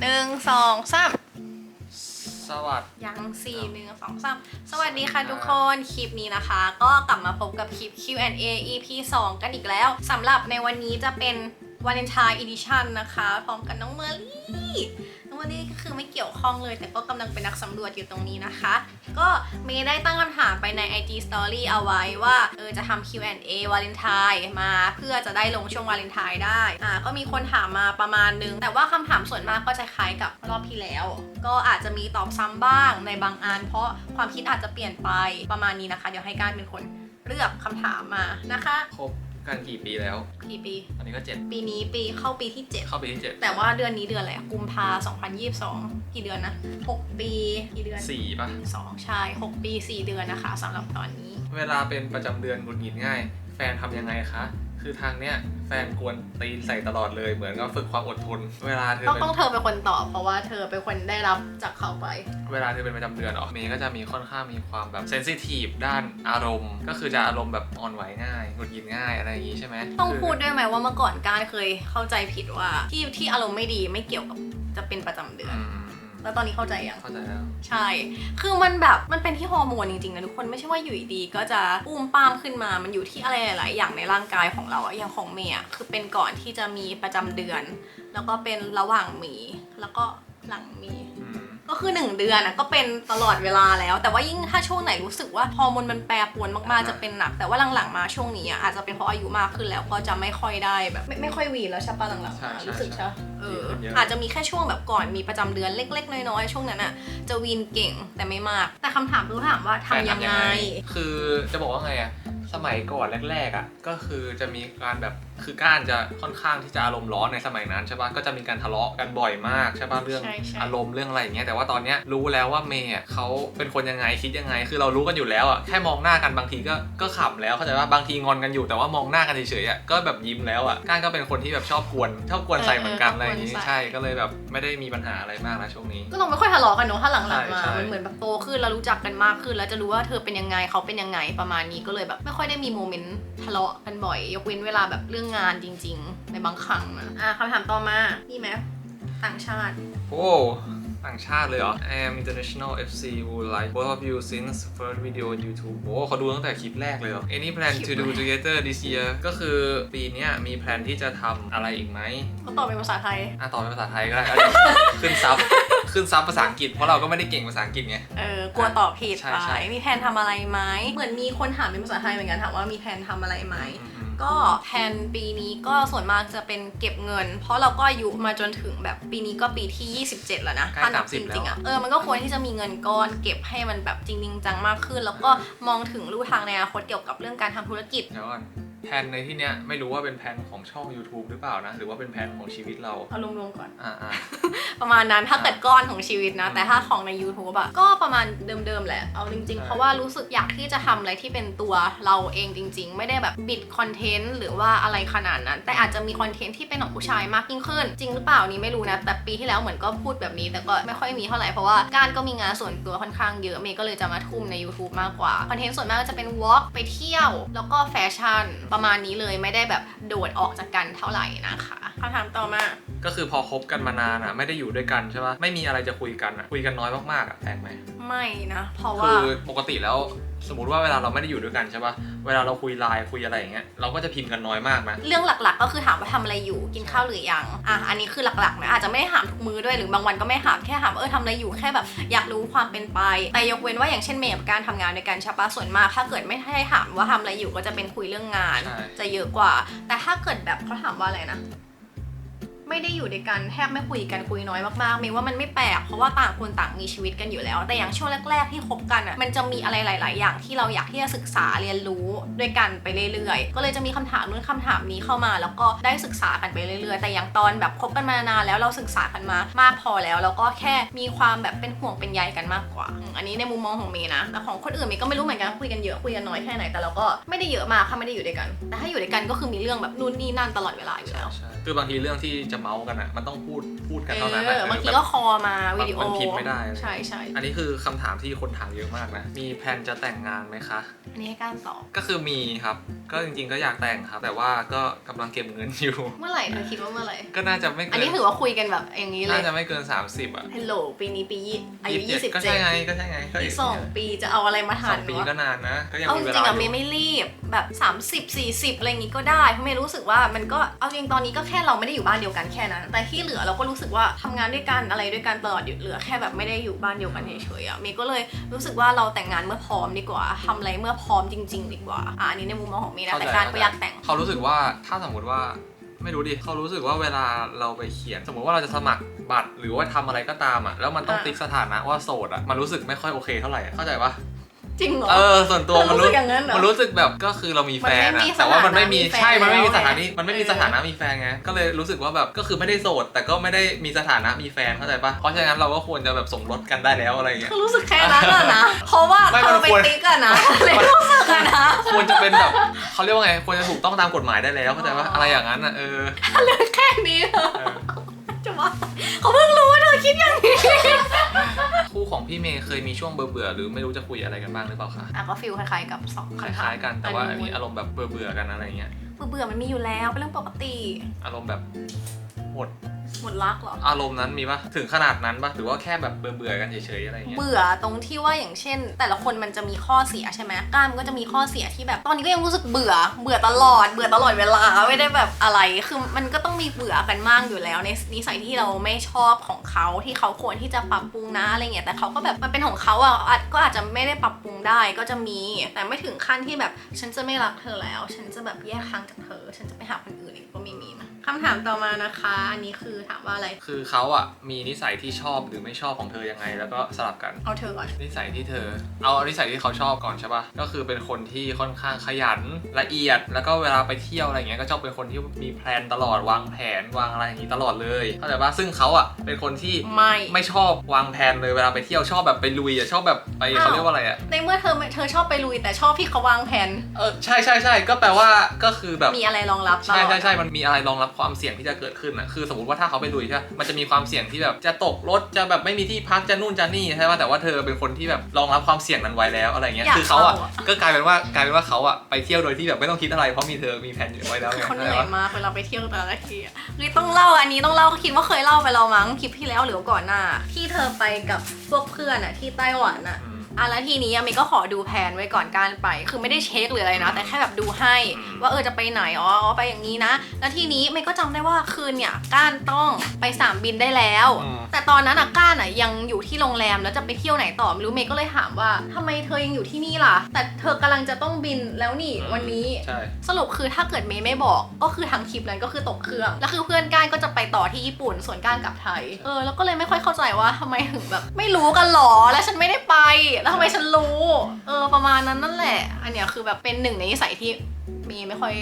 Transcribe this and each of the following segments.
หนึ่งสองสามสวัสดี ยังสี่หนึ่งสองสามสวัสดีค่ะทุกคน คลิปนี้นะคะ ก็กลับมาพบกับคลิป Q&A EP 2 กันอีกแล้วสำหรับในวันนี้จะเป็นวาเลนไทน์อีดิชันนะคะ พร้อมกับน้องเมอรี่ น้องเมอรี่ก็คือไม่เกี่ยวข้องเลย แต่ก็กำลังเป็นนักสำรวจอยู่ตรงนี้นะคะ ก็เมย์ได้ตั้งคำถามไปใน IG Story เอาไว้ว่าเออจะทำ Q&A วาเลนไทน์มาเพื่อจะได้ลงช่วงวาเลนไทน์ได้อ่าก็มีคนถามมาประมาณนึง แต่ว่าคำถามส่วนมากก็จะคล้ายกับรอบที่แล้ว ก็อาจจะมีตอบซ้ำบ้างในบางอันเพราะความคิดอาจจะเปลี่ยนไปประมาณนี้นะคะ เดี๋ยวให้การเป็นคนเลือกคำถามมานะคะคบ กันกี่ปีแล้ว กี่ปี ตอนนี้ก็เจ็ดปีนี้ปีเข้าปีที่ 7 เข้าปีที่เจ็ดแต่ว่าเดือนนี้เดือนอะไรอะกุมภา2022 กี่เดือนนะ 6 ปีกี่เดือนสี่ป่ะสองใช่ 6 ปี 4 เดือนนะคะสำหรับตอนนี้ เวลาเป็นประจำเดือนหงุดหงิดง่าย แฟนทำยังไงคะ คือทางเนี้ยแฟนกวนตีนใส่ตลอดเลย เหมือนกับฝึกความอดทน เวลาเธอต้องเป็นต้องเธอเป็นคนตอบเพราะว่าเธอเป็นคนได้รับจากเขาไป เวลาเธอเป็นประจำเดือนเหรอเมย์ก็จะมีค่อนข้างมีความแบบเซนซิทีฟด้านอารมณ์ ก็คือจะอารมณ์แบบอ่อนไหวง่ายหงุดหงิดง่ายอะไรอย่างงี้ใช่ไหมต้องคือพูดด้วยไหมว่าเมื่อก่อนการเคยเข้าใจผิดว่าที่ที่อารมณ์ไม่ดีไม่เกี่ยวกับจะเป็นประจำเดือน อืมอืมอืม แล้วตอนนี้เข้าใจยังเข้าใจแล้ว ใช่ คือมันแบบมันเป็นที่ฮอร์โมนจริงๆนะทุกคนไม่ใช่ว่าอยู่ดีๆก็จะอุ้มป้ามขึ้นมา มันอยู่ที่อะไรหลายๆอย่างในร่างกายของเราอะอย่างของเมย์อะคือเป็นก่อนที่จะมีประจำเดือน แล้วก็เป็นระหว่างมี แล้วก็หลังมี อืม ก็คือ 1 เดือนอะก็เป็นตลอดเวลาแล้ว แต่ว่ายิ่งถ้าช่วงไหนรู้สึกว่าฮอร์โมนมันแปรปรวนมากๆจะเป็นหนัก แต่ว่าหลังๆมาช่วงนี้อะอาจจะเป็นเพราะอายุมากขึ้นแล้วก็จะไม่ค่อยได้แบบไม่ไม่ค่อยหวีแล้วใช่ปะหลังๆใช่มาใช่รู้สึกใช่ปะเออเยอะอาจจะมีแค่ช่วงแบบก่อนมีประจำเดือนเล็ก ๆ น้อยๆช่วงนั้นอะจะวีนเก่งแต่ไม่มาก แต่คำถามคือถามว่าทำยังไง คือจะบอกว่าไงอะสมัยก่อนแรกๆอะก็คือจะมีการแบบคือก้านจะค่อนข้างที่จะอารมณ์ร้อนในสมัยนั้นใช่ปะก็จะมีการทะเลาะกันบ่อยมากใช่ปะเรื่องใช่ใช่ อารมณ์เรื่องอะไรอย่างเงี้ยแต่ว่าตอนเนี้ยรู้แล้วว่าเมย์อะเขาเป็นคนยังไงคิดยังไง คือเรารู้กันอยู่แล้วอะแค่มองหน้ากันบางทีก็ก็ขำแล้วเข้าใจว่าบางทีงอนกันอยู่แต่ว่ามองหน้ากันเฉยๆอะก็แบบยิ้มแล้วอะก้านก็เป็นคนที่แบบชอบกวนชอบกวนใส่เหมือนกันอะไรอย่างงี้ใช่ก็เลยแบบไม่ได้มีปัญหาอะไรมากนะช่วงนี้ ก็เราไม่ค่อยทะเลาะกันเนอะถ้าหลังๆมา ใช่ใช่ มันเหมือนแบบโตขึ้นแล้วรู้จักกันมากขึ้น แล้วจะรู้ว่าเธอเป็นยังไงเขาเป็นยังไงประมาณนี้ก็เลยแบบ ไม่ค่อยได้มีโมเมนต์ทะเลาะกันบ่อย ยกเว้นเวลาแบบเรื่องงานจริง ๆ ในบางครั้งนะอะคำถามต่อมานี่ไหมต่างชาติโอ้ต่างชาติเลยเหรอ I am international FC would like both of you since first video on YouTube โอ้เขาดูตั้งแต่คลิปแรกเลยเหรอ Any plan คลิป to do แรก together this year ก็คือปีเนี้ยมีแพลนที่จะทำอะไรอีกไหมก็ตอบเป็นภาษาไทย อะต่อเป็นภาษาไทยก็ได้เอาดิขึ้นซับ ขึ้นซับภาษาอังกฤษเพราะเราก็ไม่ได้เก่งภาษาอังกฤษไง เออกลัวตอบผิดใช่ไปใช่ มีแผนทำอะไรไหมเหมือนมีคนถามเป็นภาษาไทยเหมือนกันถามว่ามีแผนทำอะไรไหม อืมอืมก็แผนปีนี้ก็ส่วนมากจะเป็นเก็บเงิน เพราะเราก็อายุมาจนถึงแบบปีนี้ก็ปีที่ 27 แล้วนะใกล้ถ้านับ30จริงๆอะเออมันก็ควรที่จะมีเงินก้อนเก็บให้มันแบบจริงๆจังมากขึ้น แล้วก็มองถึงรูทางในอนาคตเกี่ยวกับเรื่องการทำธุรกิจ เดี๋ยวก่อน แพลนในที่เนี้ยไม่รู้ว่าเป็นแพลนของช่อง YouTube หรือเปล่านะ หรือว่าเป็นแพลนของชีวิตเรา เอารวมๆก่อน อ่าอ่า ประมาณนั้นถ้าเกิดก้อนของชีวิตนะอืมแต่ถ้าของใน YouTube อะก็ประมาณเดิมๆแหละ เอาจริงใช่ๆเพราะว่ารู้สึกอยากที่จะทำอะไรที่เป็นตัวเราเองจริง ๆ ไม่ได้แบบบิดคอนเทนต์หรือว่าอะไรขนาดนั้น แต่อาจจะมีคอนเทนต์ที่เป็นของผู้ชายมากยิ่งขึ้น จริงหรือเปล่านี่ไม่รู้นะ แต่ปีที่แล้วเหมือนก็พูดแบบนี้แต่ก็ไม่ค่อยมีเท่าไหร่เพราะว่าการก็มีงานส่วนตัวค่อนข้างเยอะเมย์ก็เลยจะมาทุ่มใน YouTube มากกว่าคอนเทนต์ส่วนมากก็จะเป็นวอล์กไปเที่ยว แล้วก็แฟชั่นประมาณนี้เลยไม่ได้แบบโดดออกจากกันเท่าไหร่นะคะคำถามต่อมา ก็คือพอคบกันมานานอะ ไม่ได้อยู่ด้วยกันใช่ปะไม่มีอะไรจะคุยกันอะคุยกันน้อยมากๆอะแปลกไหมไม่นะ เพราะว่าคือปกติแล้ว สมมติว่าเวลาเราไม่ได้อยู่ด้วยกันใช่ปะเวลาเราคุยไลน์คุยอะไรอย่างเงี้ยเราก็จะพิมพ์กันน้อยมากนะเรื่องหลักๆ ก็คือถามว่าทำอะไรอยู่กินข้าวหรือยังอะอันนี้คือหลักๆนะอาจจะไม่ได้ถามทุกมือด้วยหรือบางวันก็ไม่ถามแค่ถามเออทำอะไรอยู่แค่แบบอยากรู้ความเป็นไป แต่ยกเว้นว่าอย่างเช่นเมย์กับการทำงานด้วยกันใช่ปะส่วนมากถ้าเกิดไม่ให้ถามว่าทำอะไรอยู่ก็จะเป็นคุยเรื่องงาน ใช่ จะเยอะกว่า แต่ถ้าเกิดแบบเขาถามว่าอะไรนะ ไม่ได้อยู่ด้วยกันแทบไม่คุยกันคุยน้อยมากๆเมย์ว่ามันไม่แปลกเพราะว่าต่างคนต่างมีชีวิตกันอยู่แล้ว แต่อย่างช่วงแรก ๆ ที่คบกันอะมันจะมีอะไรหลาย ๆ อย่างที่เราอยากที่จะศึกษาเรียนรู้ด้วยกันไปเรื่อยๆ ก็เลยจะมีคำถามนู้นคำถามนี้เข้ามา แล้วก็ได้ศึกษากันไปเรื่อยๆ แต่อย่างตอนแบบคบกันมานานแล้วเราศึกษากันมามากพอแล้วแล้วก็แค่มีความแบบเป็นห่วงเป็นใยกันมากกว่า อันนี้ในมุมมองของเมย์นะแต่ของคนอื่นเมย์ก็ไม่รู้เหมือนกันคุยกันเยอะคุยกันน้อยแค่ไหนแต่เราก็ไม่ได้เยอะมากถ้าไม่ได้อยู่ด้วยกัน แต่ถ้าอยู่ด้วยกันก็คือมีเรื่องแบบนู่นนี่นั่นตลอดเวลาอยู่แล้วคือบางทีเรื่องที่จะเมาส์กันอะ มันต้องพูดพูดกันเอเท่านั้นออะบางทีแบบก็คอมาวิดีโอมันพิมพ์ไม่ได้ใช่ใช่อันนี้คือคำถามที่คนถามเยอะมากนะ มีแพลนจะแต่งงานไหมคะ อันนี้ให้การตอบ ก็คือมีครับ ก็จริงๆก็อยากแต่งครับ แต่ว่าก็กำลังเก็บเงินอยู่ เมื่อไหร่เธอคิดว่าเมื่อไหร่ ก็น่าจะไม่อันเกินนี้ถือว่าคุยกันแบบอย่างนี้เลน่าย จะไม่เกิน 30 อะฮัลโหลปีนี้ปียี่อายุ27ก็ใช่ไงก็ใช่ไงก็27อีกสองปีจะเอาอะไรมาสทาอนงปีวะก็นานนะ ก็ยังเอามีจเวริลางๆอะอเมยู่ย์ไม่รีบแบบ 30 40 อะไรอย่างงี้ก็ได้ เพราะเมย์รู้สึกว่ามันก็เอาจริงตอนนี้ก็แค่เราไม่ได้อยู่บ้านเดียวกันแค่นั้น แต่ที่เหลือเราก็รู้สึกว่าทำงานด้วยกันอะไรด้วยกันตลอดอยู่เหลือแค่แบบไม่ได้อยู่บ้านเดียวกันเฉยๆอะเมย์ก็เลยรู้สึกว่าเราแต่งงานเมื่อพร้อมดีกว่าทำอะไรเมื่อพร้อมจริง ๆ ดีกว่าอะอันนี้ในมุมมองของเมย์นะเข้าใจแต่การก็อยากแต่งเขารู้สึกว่าถ้าสมมติว่าไม่รู้ดิเขารู้สึกว่าเวลาเราไปเขียน สมมติว่าเราจะสมัครบัตรหรือว่าทำอะไรก็ตามอะแล้วมันต้องอะติ๊กสถานะว่าโสดอะมันรู้สึกไม่ค่อยโอเคเท่าไหร่อะเข้าใจปะ จริงเหรอ เออส่วนตัวเธอมันรู้รู้สึกอย่างนั้นเหรอมันรู้สึกแบบก็คือเรามีแฟนมันไม่อะมีแต่ว่ามันไม่มีสถานะมีแฟนใช่มันไม่มีแล้วสถานะไงมันไม่มีเออ สถานะมีแฟนไงก็เลยรู้สึกว่าแบบก็คือไม่ได้โสด แต่ก็ไม่ได้มีสถานะมีแฟนเข้าใจปะเพราะฉะนั้นเราก็ควรจะแบบสมรสกันได้แล้วอะไรอย่างเงี้ย คือรู้สึกแค่นั้นอะนะ เพราะว่าไม่เธมันอไปควร ติ๊กอะนะเลยรู้สึกอะนะ ควรจะเป็นแบบเขาเรียกว่าไงควรจะถูกต้องตามกฎหมายได้แล้วเข้าใจปะอ๋อออะไรอย่างนั้นอะเออ แค่นี้ เมย์เคยมีช่วงเบื่อๆหรือไม่รู้จะคุยอะไรกันบ้างหรือเปล่าคะอะก็ฟิลคล้ายๆกับสองคคำถาล้ามยๆกันแต่ว่าอันนี้อัอารมณ์แบบเบื่อๆกันอะไรเงี้ยเบื่อๆมันมีอยู่แล้วเป็นเรื่องปกติ อารมณ์แบบหมด หมดรักเหรอ อารมณ์นั้นมีปะถึงขนาดนั้นปะหรือว่าแค่แบบเบื่อๆกันเฉยๆอะไรเงี้ย เบื่อตรงที่ว่าอย่างเช่น แต่ละคนมันจะมีข้อเสียใช่ไหมก้ามก็จะมีข้อเสียที่แบบ ตอนนี้ก็ยังรู้สึกเบื่อ เบื่อตลอด เบื่อตลอดเวลาไม่ได้แบบอะไร คือมันก็ต้องมีเบื่อกันมากอยู่แล้ว ในนิสัยที่เราไม่ชอบของเขาที่เขาควรที่จะปรับปรุงนะอะไรเงี้ย แต่เขาก็แบบมันเป็นของเขาอะอาจก็อาจจะไม่ได้ปรับปรุงได้ก็จะมี แต่ไม่ถึงขั้นที่แบบฉันจะไม่รักเธอแล้ว ฉันจะแบบแยกทางจากเธอ ฉันจะไปหาคนอื่นอีกก็ไม่มีนะ คำถามต่อมานะคะ อันนี้คือถามว่าอะไร คือเขาอะมีนิสัยที่ชอบหรือไม่ชอบของเธอยังไง แล้วก็สลับกัน เอาเธอก่อน นิสัยที่เธอ เอานิสัยที่เขาชอบก่อนใช่ปะก็คือเป็นคนที่ค่อนข้างขยันละเอียด แล้วก็เวลาไปเที่ยวอะไรเงี้ยก็ชอบเป็นคนที่มีแพลนตลอดวางแผนวางอะไรอย่างนี้ตลอดเลยเข้าใจปะซึ่งเขาอะเป็นคนที่ไม่ ไม่ชอบวางแผนเลยเวลาไปเที่ยวชอบแบบไปลุยอะชอบแบบไปอ้าว เขาเรียกว่าอะไรอะในเมื่อเธอไม่เธอชอบไปลุยแต่ชอบที่เขาวางแผน เออใช่ใช่ใช่ก็แปลว่าก็คือแบบ มีอะไรรองรับตลอดใช่ใช่ใช่มันมีอะไรรองรับความเสี่ยงที่จะเกิดขึ้นอะคือสมมติว่าถ้าเขาไปลุยใช่ปะมันจะมีความเสี่ยงที่แบบจะตกรถจะแบบไม่มีที่พักจะนู่นจะนี่ใช่ป่ะแต่ว่าเธอเป็นคนที่แบบรองรับความเสี่ยงนั้นไว้แล้วอะไรเงี้ยอยากคือเขาอะเข้าอะก็กลายเป็นว่ากลายเป็นว่าเขาอะไปเที่ยวโดยที่แบบไม่ต้องคิดอะไรเพราะมีเธอมีแผนอยู่ไว้แล้วคือไงเขาเหเข้านื่ใจอยปะมากเวลาไปเที่ยวแต่ละทีอะเฮ้ยต้องเล่าอันนี้ต้องเล่าคิดว่าเคยเล่าไปแล้วมั้งคลิปที่แล้วหรือว่าก่อนหน้าที่เธอไปกับพวกเพื่อนอะที่ไต้หวันอะ อืมอะแล้วทีนี้อะเมย์ก็ขอดูแผนไว้ก่อนการไป คือไม่ได้เช็คหรืออะไรนะ แต่แค่แบบดูให้อืมว่าเออจะไปไหนอ๋ออ๋อไปอย่างนี้นะ แล้วทีนี้เมย์ก็จำได้ว่าคืนเนี่ยก้านต้องไปสนามบินได้แล้วอืมแต่ตอนนั้นอะก้านอะยังอยู่ที่โรงแรมแล้วจะไปเที่ยวไหนต่อไม่รู้เมย์ก็เลยถามว่าทำไมเธอยังอยู่ที่นี่ล่ะ แต่เธอกำลังจะต้องบินแล้วนี่วันนี้ใช่สรุปคือถ้าเกิดเมย์ไม่บอก ก็คือทั้งทริปนั้นก็คือตกเครื่องแล้วคือเพื่อนก้านก็จะไปต่อที่ญี่ปุ่นส่วนก้านกลับไทยเออแล้วก็เลยไม่ค่อยเข้าใจว่าทำไมถึงแบบไม่รู้กันหรอแล้วฉันไม่ได้ไปแล้วทำไมฉันรู้ เออประมาณนั้นนั่นแหละ อันเนี้ยคือแบบเป็นหนึ่งในนิสัยที่มีไม่ค่อย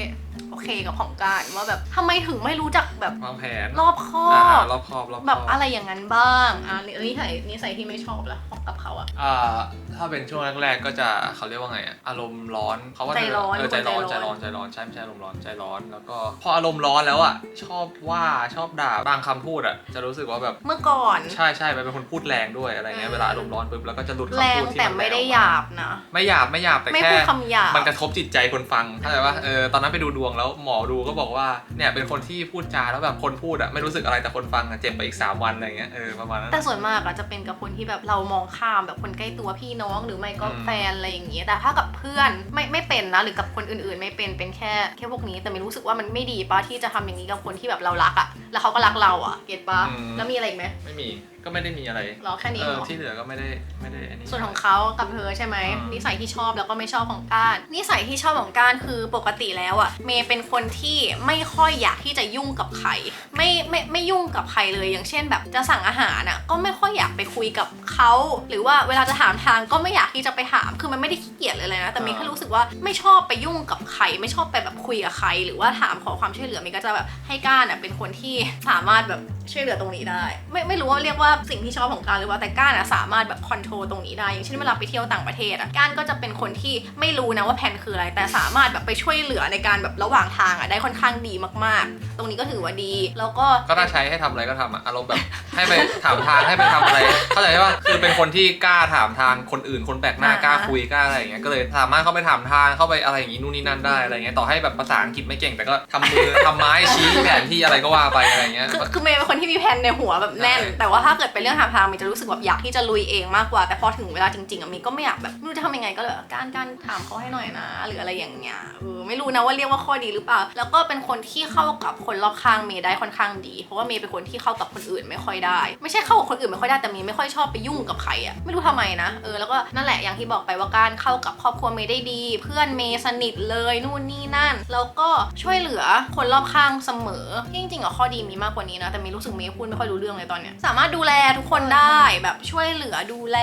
โอเคกับของก้านว่าแบบทำไมถึงไม่รู้จักแบบวางแผนรอบคออ่าบรอบคอบรอบคอบแบบอะไรอย่างนั้นบ้างอะนิสัยนิสัยที่ไม่ชอบละของกับเขาอะอ่าถ้าเป็นช่วงแรกๆก็จะเขาเรียกว่าไงอะอารมณ์ร้อนเขาว่าใจร้อนเออใจร้อนใจใจร้ร้ออนนใจร้อนใช่ไม่ใช่อารมณ์ร้อนใจร้อนแล้วก็พออารมณ์ร้อนแล้วอะชอบว่าชอบด่าบางคำพูดอะจะรู้สึกว่าแบบเมื่อก่อนใช่ใช่เป็นคนพูดแรงด้วยอะไรเงี้ยอืมเวลาอารมณ์ร้อนปุ๊บแล้วก็จะหลุดแรคำงพูดที่แต่นไม่ได้แรงหยาบนะ ไม่หยาบไม่หยาบแต่ไม่แค่พูดคำหยาบมันกระทบจิตใจคนฟังเข้าใจปะเออตอนนั้นไปดูดวงแล้วหมอดูก็บอกว่าเนี่ยเป็นคนที่พูดจาแล้วแบบคนพูดอะไม่รู้สึกอะไรแต่คนฟังอะเจ็บไปอีก 3 วันอะไรเงี้ยเออประมาณนั้นแต่ส่วนมากอะจะเป็นกับคนที่แบบเรามองข้ามแบบคนใกล้ตัวพี่น้องหรือไม่ก็อืมแฟนอะไรอย่างเงี้ยแต่ถ้ากับเพื่อนไม่ไม่เป็นนะหรือกับคนอื่นๆ ไม่เป็นเป็นแค่แค่พวกนี้แต่ไม่รู้สึกว่ามันไม่ดีปะที่จะทำอย่างนี้กับคนที่แบบเรารักอะแล้วเขาก็รักเราอะเก็ตปะแล้วมีอะไรอีกไหมไม่มี ก็ไม่ได้มีอะไรหรอแค่นี้เอเหอรอ ที่เหลือก็ไม่ได้ไม่ได้อันนี้ ส่วนของเขากับเธอใช่ไหมอืม นิสัยที่ชอบแล้วก็ไม่ชอบของก้านนิสัยที่ชอบของก้านคือปกติแล้วอะเมย์เป็นคนที่ไม่ค่อยอยากที่จะยุ่งกับใครไม่ไม่ไม่ยุ่งกับใครเลยอย่างเช่น แบบจะสั่งอาหารอะก็ไม่ค่อยอยากไปคุยกับเขาหรือว่าเวลาจะถามทางก็ไม่อยากที่จะไปถามคือมันไม่ได้ขี้เกียจเลยเลยนะแต่เมย์แค่รู้สึกว่าไม่ชอบไปยุ่งกับใครไม่ชอบไปแบบคุยกับใคร หรือว่าถามขอความช่วยเหลือเมย์ก็จะแบบให้ก้านอะเป็นคนที่สามารถแบบช่วยเหลือตรงนี้ได้ ไม่ไม่รู้ว่าเรียกว่าสิ่งที่ชอบของการหรือว่าแต่ก้านอะสามารถแบบคอนโทรลตรงนี้ได้ อย่างเช่นเวลาไปเที่ยวต่างประเทศอะก้านก็จะเป็นคนที่ไม่รู้นะว่าแผนคืออะไร แต่สามารถแบบไปช่วยเหลือในการแบบระหว่างทางอะได้ค่อนข้างดีมากๆ ตรงนี้ก็ถือว่าดี แล้วก็ก็ถ้าใช้ให้ทำอะไรก็ทำอะอารมณ์แบบ ให้ไปถามทางให้ไปทำอะไร เข้าใจว่าคือเป็นคนที่กล้าถามทางคนอื่นคนแปลกหน้าอ่ากล้าคุยกล้าอะไรอย่างเงี้ยก็เลยสามารถเข้าไปถามทางเข้าไปอะไรอย่างงี้นู่นนี่นั่นได้อะไรเงี้ยต่อให้แบบภาษาอังกฤษไม่เก่งแต่ก็ทำมือทำไม้ชี้แผนที่อะไรก็ว่าไปอะไรเงี้ยคือคือเมย์เป็นคนที่มีแผนในหัวแบบแน่นใช่แต่ว่าถ้าเกิดเป็นเรื่องทางทางเมย์จะรู้สึกแบบอยากที่จะลุยเองมากกว่า แต่พอถึงเวลาจริงๆอะเมย์ก็ไม่อยากแบบไม่รู้จะทำยังไงก็เลยแบบการการถามเขาให้หน่อยนะ หรืออะไรอย่างเงี้ยเออไม่รู้นะว่าเรียกว่าข้อดีหรือเปล่า แล้วก็เป็นคนที่เข้ากับคนรอบข้างเมย์ได้ค่อนข้างดี เพราะว่าเมย์เป็นคนที่เข้ากับคนอื่นไม่ค่อยได้ ไม่ใช่เข้ากับคนอื่นไม่ค่อยได้แต่เมย์ไม่ค่อยชอบไปยุ่งกับใครอะไม่รู้ทำไมนะเออแล้วก็นั่นแหละอย่างที่บอกไปว่าการเข้ากับครอบครัวเมย์ได้ดี เพื่อนเมย์สนิทเลยนู่นนี่นั่น แล้วก็ช่วยเหลือคนรอบข้างเสมอที่จริงๆอะข้อดีมีมากกว่านี้นะแต่เมย์รู้สึกเมย์พูดไม่ค่อยรู้เรื่องเลยตอนเนี้ยสามารถดูแลทุกคนได้แบบช่วยเหลือดูแล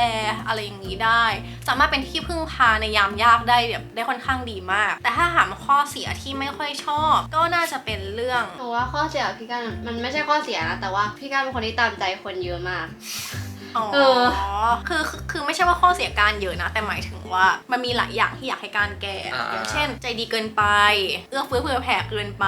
อะไรอย่างนี้ได้ สามารถเป็นที่พึ่งพาในยามยากได้แบบได้ค่อนข้างดีมาก แต่ถ้าถามข้อเสียที่ไม่ค่อยชอบ ก็น่าจะเป็นเรื่องหนูว่าข้อเสียพี่กันมันไม่ใช่ข้อเสียนะแต่ว่าพี่กันเป็นคนที่ตามใจคนเยอะมาก อ๋อเออ คือคือคือไม่ใช่ว่าข้อเสียการเยอะนะ แต่หมายถึงว่ามันมีหลายอย่างที่อยากให้การแก้อ่า อย่างเช่น ใจดีเกินไป เอื้อเฟื้อเผื่อแผ่เกินไป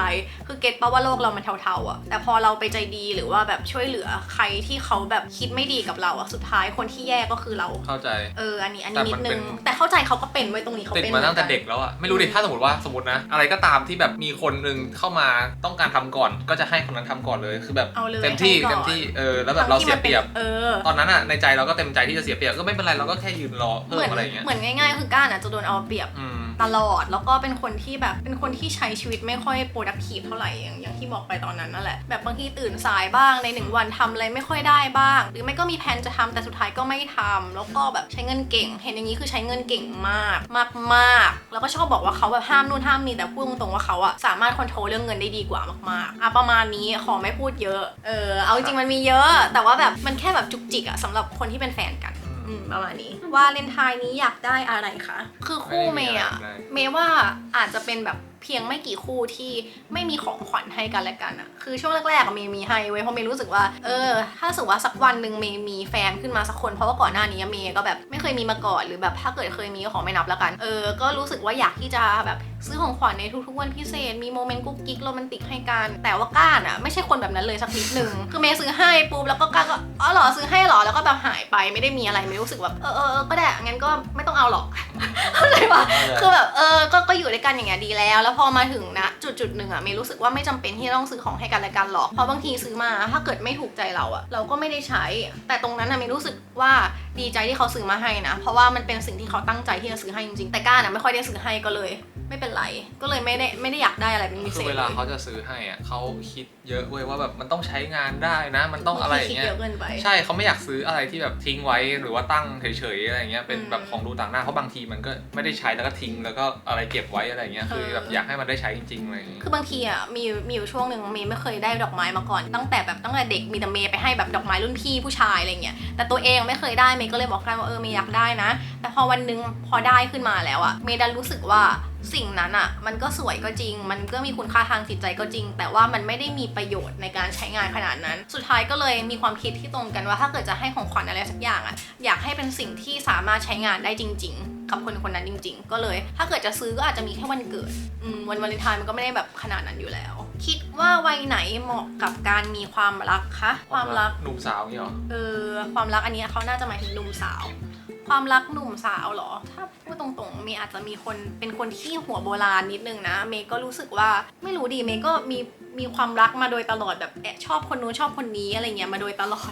คือเก็ตปะว่าโลกเรามันเทาๆอะแต่พอเราไปใจดีหรือว่าแบบช่วยเหลือใครที่เขาแบบคิดไม่ดีกับเราอะสุดท้ายคนที่แย่ก็คือเรา เข้าใจ เออ อันนี้อันแต่นี้นิมัดนนึเป็งนแต่เข้าใจเขาก็เป็นไว้ยตรงนี้เขาติดเป็นมาตั้งแต่หอนนเด็กแล้วอะไม่รู้ดิอืมถ้าสมมติว่าสมมตินะ อะไรก็ตามที่แบบมีคนหนึ่งเข้ามาต้องการทำก่อน ก็จะให้คนนั้นทำก่อนเลยคือแบบเอาเลยเต็มที่ให้ก่อนเต็มที่เออแล้วแบบเราเสียเปรียบเออ ตอนนั้นอะในใจเราก็เต็มใจที่จะเสียเปรียบก็ไม่เป็นไรเราก็แค่ยืนรอเพิ่เหมืมอนอะไรอย่างเงี้ยเหมือนง่ายๆ คือก้านอะจะโดนเอาเปรียบ อืมตลอด แล้วก็เป็นคนที่แบบเป็นคนที่ใช้ชีวิตไม่ค่อย productive เท่าไหร่อย่างอย่างที่บอกไปตอนนั้นนั่นแหละแบบบางทีตื่นสายบ้างในหนึ่งวันทำอะไรไม่ค่อยได้บ้าง หรือไม่ก็มีแผนจะทำแต่สุดท้ายก็ไม่ทำแล้วก็แบบใช้เงินเก่ง เห็นอย่างนี้คือใช้เงินเก่งมากมากมากแล้วก็ชอบบอกว่าเขาแบบห้ามนู่นห้ามนี่แต่พูดตรงๆว่าเขาอะสามารถควบคุมเรื่องเงินได้ดีกว่ามากๆอะประมาณนี้ขอไม่พูดเยอะเออเอาจริงมันมีเยอะ แต่ว่าแบบมันแค่แบบจุกจิกอะสำหรับคนที่เป็นแฟนกัน อืมประมาณนี้วาเลนไทน์นี้อยากได้อะไรคะ คือคู่เมย์อะไม่ได้เมย์ว่าอาจจะเป็นแบบ เพียงไม่กี่คู่ที่ไม่มีของขวัญให้กันและกันอะคือช่วงแรกๆอะเมย์มีให้เว้ยเพราะเมย์รู้สึกว่าเออ ถ้าสมมติว่าสักวันหนึ่งเมย์มีแฟนขึ้นมาสักคนเพราะว่าก่อนหน้านี้เมย์ก็แบบไม่เคยมีมาก่อนหรือแบบถ้าเกิดเคยมีก็ขอไม่นับแล้วกัน เออ ก็รู้สึกว่าอยากที่จะแบบซื้อของขวัญในทุกๆวันพิเศษ มีโมเมนต์กุ๊กกิ๊กโรแมนติกให้กัน แต่ว่าก้านอะไม่ใช่คนแบบนั้นเลยสักนิดหนึ่งคือเมย์ซื้อให้ปุ๊บแล้วก็ก้านก็อ๋อเหรอซื้อให้เหรอแล้วก็แบบหายไปไม่ได้มีอะไรไม่รู้สึกแบบเออเออเออก็ได้งั้นก็ไม่ต้องเอาหรอกเข้าใจปะคือแบบเออก็ก็อยู่ด้วยกันอย่างเงี้ยดีแล้วแล้วพอมาถึงนะจุดจุดหนึ่งอะเมย์รู้สึกว่าไม่จำเป็นที่จะต้องซื้อของให้กันและกันหรอกเพราะบางทีซื้อมาถ้าเกิดไม่ถูกใจเราอะเราก็ไม่ได้ใช้ แต่ตรงนั้นอะเมย์รู้สึกว่าดีใจที่เขาซื้อมาให้นะ เพราะว่ามันเป็นสิ่งที่เขาตั้งใจที่จะซื้อให้จริงๆแต่ก้านอะไม่ค่อยได้ซื้อให้ก็เลย ไม่เป็นไรก็เลยไม่ได้ไม่ได้อยากได้อะไรเป็นพิเศคือษเวลาเขาจะซื้อให้อะเขาคิดเยอะเว้ยว่าแบบมันต้องใช้งานได้นะ มันต้องอะไรอย่างเงี้คิดยเยอะเกินไป ใช่เขาไม่อยากซื้ออะไรที่แบบทิ้งไว้หรือว่าตั้งเฉยๆอะไรเงี้ยเป็นอืมแบบของดูต่างหน้าเพราะบางทีมันก็ไม่ได้ใช้แล้วก็ทิ้งแล้วก็อะไรเก็บไว้อะไรเงี้ยคือเออ แบบอยากให้มันได้ใช้จริงๆอะไรอย่างเงี้ยคือบางทีอะมีมีอยู่ช่วงหนึ่งเมย์ไม่เคยได้ดอกไม้มาก่อน ตั้งแต่แบบตั้งแต่เด็กมีแต่เมย์ไปให้แบบดอกไม้รุ่นพี่ผู้ชายอะไรเงี้ยแต่ตัวเองไม่เคยได้เมย์ก็เลยบอกกันว่าเออเมย์อยากได้นะ แต่พอวันหนึงพอได้ขึ้นมาแล้วอะเมย์ดันรู้สึกว่า สิ่งนั้นอะมันก็สวยก็จริง มันก็มีคุณค่าทางจิตใจก็จริง แต่ว่ามันไม่ได้มีประโยชน์ในการใช้งานขนาดนั้น สุดท้ายก็เลยมีความคิดที่ตรงกันว่าถ้าเกิดจะให้ของขวัญอะไรสักอย่างอะอยากให้เป็นสิ่งที่สามารถใช้งานได้จริง ๆกับคนคนนั้นจริง ๆ ก็เลย ถ้าเกิดจะซื้อก็อาจจะมีแค่วันเกิดอืมวันวาเลนไทน์มันก็ไม่ได้แบบขนาดนั้นอยู่แล้ว คิดว่าวัยไหนเหมาะกับการมีความรักคะความรักหนุ่มสาวเงี้ยหรอเออความรักอันเนี้ยเขาน่าจะหมายถึงหนุ่มสาว ความรักหนุ่มสาวเหรอ ถ้าพูดตรงๆ เมย์อาจจะมีคนเป็นคนที่หัวโบราณนิดนึงนะ เมย์ก็รู้สึกว่าไม่รู้ดี เมย์ก็มี มีความรักมาโดยตลอดแบบแอบชอบคนนู้นชอบคนนี้อะไรเงี้ยมาโดยตลอด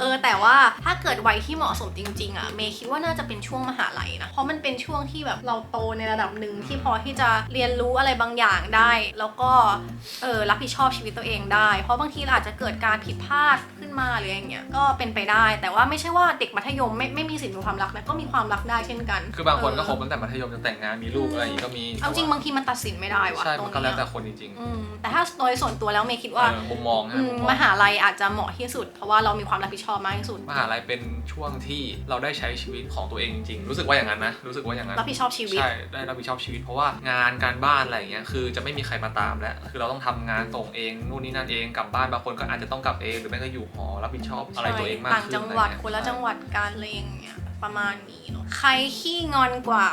เออ แต่ว่าถ้าเกิดวัยที่เหมาะสมจริงๆอะเมย์คิดว่าน่าจะเป็นช่วงมหาลัยนะ เพราะมันเป็นช่วงที่แบบเราโตในระดับหนึ่งที่พอที่จะเรียนรู้อะไรบางอย่างได้ แล้วก็เออรับผิดชอบชีวิตตัวเองได้ เพราะบางทีเราอาจจะเกิดการผิดพลาดขึ้นมาหรืออะไรเงี้ยก็เป็นไปได้ แต่ว่าไม่ใช่ว่าเด็กมัธยมไม่ไม่มีสิทธิ์มีความรักนะก็มีความรักได้เช่นกัน คือบางคนก็เออคบตั้งแต่มัธยมจนแต่งงานมีลูกอะไรอย่างงี้ก็มีเอาจริงบางทีมันตัดสินไม่ได้ว่ะใช่ตรมังนก็เนี้แล้วแต่ยคนจริงอืมแต่ถ้าโดยส่วนตัวแล้วเมย์คิดๆว่าเออมุมมองนะอืมมุมมอง มหาลัยอาจจะเหมาะที่สุด เพราะว่าเรามีความรับผิดชอบมากที่สุด มหาลัยเป็นช่วงที่เราได้ใช้ชีวิตของตัวเองจริงๆรู้สึกว่าอย่างนั้นนะรู้สึกว่าอย่างนั้น รับผิดชอบชีวิต ใช่ ได้รับผิดชอบชีวิตเพราะว่างานการบ้านอะไรอย่างเงี้ยคือจะไม่มีใครมาตามแล้ว คือเราต้องทำงานส่งเองนู่นนี่นั่นเองกลับบ้านบางคนก็อาจจะต้องกลับเอง หรือไม่ก็อยู่หอรับผิดชอบอะไรตัวเองมากต่างขึ้นจังหวัดอไรเงี้ยคนละจังหวัดกันอะไรอย่างเงี้ยประมาณนี้เนาะใครขี้งอนกว่า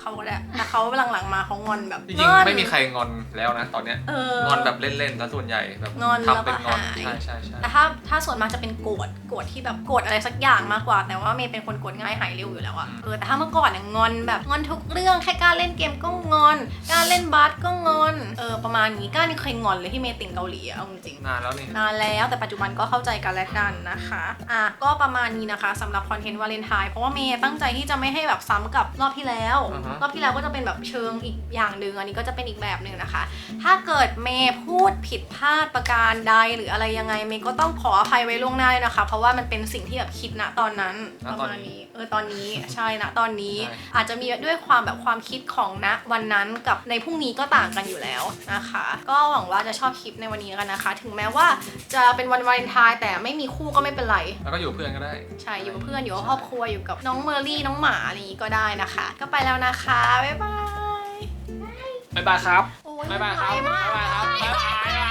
เขาก็ได้แต่เขาหลังๆมาเขางอนแบบจริงงอนๆไม่มีใครงอนแล้วนะ ตอนเนี้ยเอองอนแบบเล่นๆแล้วส่วนใหญ่แบบงอนทำเป็นงอนแล้วก็หาย ใช่ใช่ใช่แต่ถ้าถ้าส่วนมากจะเป็นโกรธโกรธที่แบบโกรธอะไรสักอย่างมากกว่า แต่ว่าเมย์เป็นคนโกรธง่ายหายเร็วอยู่แล้วอะเออแต่ถ้าเมื่อก่อนเนี่ยงอนแบบงอนทุกเรื่องแค่การเล่นเกมก็งอนการเล่นบาสก็งอนเออประมาณนี้ก้านี่เคยงอนเลยที่เมย์ติ่งเกาหลีอะเอาจริงๆ นานแล้วนี่ นานแล้วแต่ปัจจุบันก็เข้าใจกันและกันนะคะ อะก็ประมาณนี้นะคะสำหรับคอนเทนต์วาเลนไทน์เพราะว่าเมย์ตั้งใจที่จะไม่ให้แบบซ้ำกับรอบที่แล้ว อือฮะรอบที่แล้วก็จะเป็นแบบเชิงอีกอย่างหนึ่งอันนี้ก็จะเป็นอีกแบบหนึ่งนะคะ ถ้าเกิดเมย์พูดผิดพลาดประการใดหรืออะไรยังไงเมย์ก็ต้องขออภัยไว้ล่วงหน้าเลยนะคะ เพราะว่ามันเป็นสิ่งที่แบบคิดณตอนนั้นณประตอนมาณนี้นี้เออตอนนี้ใช่นะตอนนี้ใช่อาจจะมีด้วยความแบบความคิดของณวันนั้นกับในพรุ่งนี้ก็ต่างกันอยู่แล้วนะคะ ก็หวังว่าจะชอบคลิปในวันนี้กันนะคะ ถึงแม้ว่าจะเป็นวันวาเลนไทน์แต่ไม่มีคู่ก็ไม่เป็นไร แล้วก็อยู่เพื่อนก็ได้ ใช่อยู่กับเพื่อนอยู่กับครอบครัวอยู่กับน้องเมอร์รี่น้องหมาอะไรอย่างนี้ก็ได้นะคะ ก็ไปแล้วนะคะบ๊ายบาย บ๊ายบายครับ โอ้ยบ๊ายบายครับมากบ๊ายบายครับ บ๊ายบาย